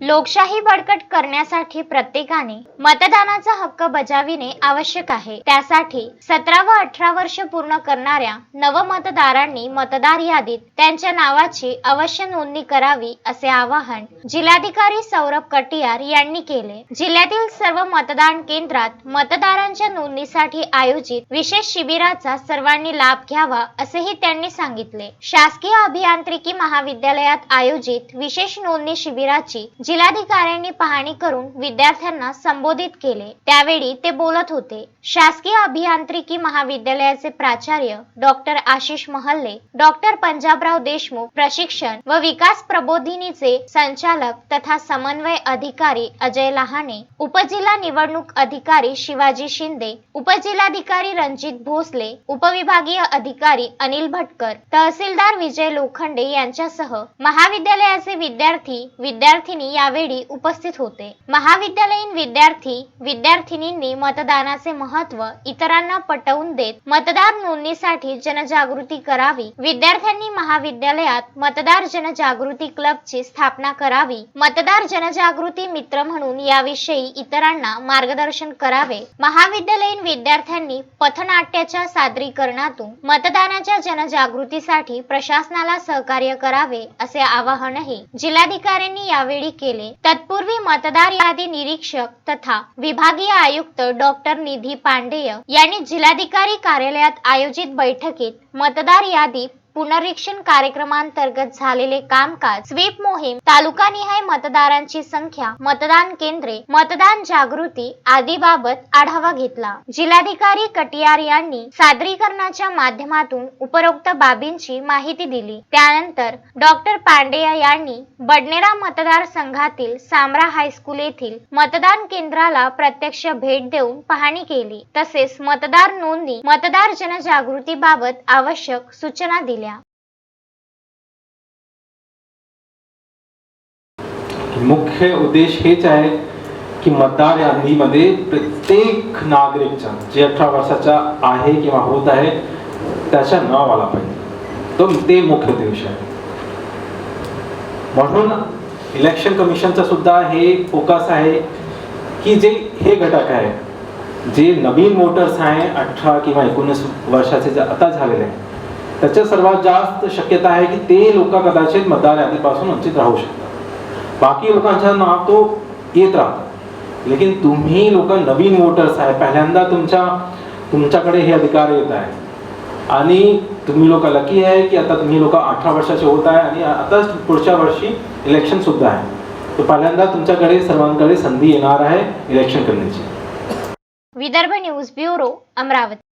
लोकशाही बळकट करण्यासाठी प्रत्येकाने मतदानाचा हक्क बजाविणे आवश्यक आहे. त्यासाठी सतरा व अठरा वर्ष पूर्ण करणाऱ्या नवमतदारांनी मतदार यादीत त्यांच्या नावाची अवश्य नोंदणी करावी असे आवाहन जिल्हाधिकारी सौरभ कटियार यांनी केले. जिल्ह्यातील सर्व मतदान केंद्रात मतदारांच्या नोंदणीसाठी आयोजित विशेष शिबिराचा सर्वांनी लाभ घ्यावा असेही त्यांनी सांगितले. शासकीय अभियांत्रिकी महाविद्यालयात आयोजित विशेष नोंदणी शिबिराची जिल्हाधिकाऱ्यांनी पाहणी करून विद्यार्थ्यांना संबोधित केले. त्यावेळी ते बोलत होते. शासकीय अभियांत्रिकी महाविद्यालयाचे प्राचार्य डॉक्टर आशिष महल्ले डॉक्टर पंजाबराव देशमुख प्रशिक्षण व विकास प्रबोधिनीचे संचालक तथा समन्वय अधिकारी अजय लहाने उपजिल्हा निवडणूक अधिकारी शिवाजी शिंदे उपजिल्हाधिकारी रणजित भोसले उपविभागीय अधिकारी अनिल भटकर तहसीलदार विजय लोखंडे यांच्यासह महाविद्यालयाचे विद्यार्थी विद्यार्थिनी यावेळी उपस्थित होते. महाविद्यालयीन विद्यार्थी विद्यार्थिनींनी मतदानाचे महत्त्व इतरांना पटवून देत मतदार नोंदणीसाठी जनजागृती करावी. विद्यार्थ्यांनी महाविद्यालयात मतदार जनजागृती क्लबची स्थापना करावी. मतदार जनजागृती मित्र म्हणून याविषयी इतरांना मार्गदर्शन करावे. महाविद्यालयीन विद्यार्थ्यांनी पथनाट्याच्या सादरीकरणातून मतदानाच्या जनजागृतीसाठी प्रशासनाला सहकार्य करावे असे आवाहनही जिल्हाधिकाऱ्यांनी यावेळी केले. केले. तत्पूर्वी मतदार यादी निरीक्षक तथा विभागीय आयुक्त डॉक्टर निधी पांडेय यांनी जिल्हाधिकारी कार्यालयात आयोजित बैठकीत मतदार यादी पुनरीक्षण कार्यक्रमांतर्गत झालेले कामकाज स्वीप मोहीम तालुकानिहाय मतदारांची संख्या मतदान केंद्रे मतदान जागृती आदी बाबत आढावा घेतला. जिल्हाधिकारी कटियार यांनी सादरीकरणाच्या माध्यमातून उपरोक्त बाबींची माहिती दिली. त्यानंतर डॉक्टर पांडेया यांनी बडनेरा मतदारसंघातील सामरा हायस्कूल येथील मतदान केंद्राला प्रत्यक्ष भेट देऊन पाहणी केली. तसेच मतदार नोंदणी मतदार जनजागृतीबाबत आवश्यक सूचना दिल्या. मुख्य उद्देश हेच आहे की मतदार यादीमध्ये प्रत्येक नागरिकचा जे अठरा वर्षाचा आहे किंवा होत आहे त्याच्या नाव आला पाहिजे. तो ते मुख्य उद्देश आहे. म्हणून इलेक्शन कमिशनचा सुद्धा हे फोकस आहे की जे हे घटक आहे. जे नवीन वोटर्स आहे अठरा किंवा एकोणीस वर्षाचे जे आता झालेले आहे त्याच्या सर्वात जास्त शक्यता आहे की ते लोक कदाचित मतदार यादीपासून वंचित राहू शकतात. बाकी लोकांच्या नाव तो येत राहतं लेकिन तुम्ही लोक नवीन वोटर्स आहे. पहिल्यांदा तुमच्या तुमच्याकडे हे अधिकार येत आहे. आणि तुम्ही लोक लकी आहे की आता तुम्ही लोक अठरा वर्षाचे होत आहे आणि आता पुढच्या वर्षी इलेक्शन सुद्धा आहे. तर पहिल्यांदा तुमच्याकडे सर्वांकडे संधी येणार आहे इलेक्शन करण्याची. Vidarbha news bureau Amravati.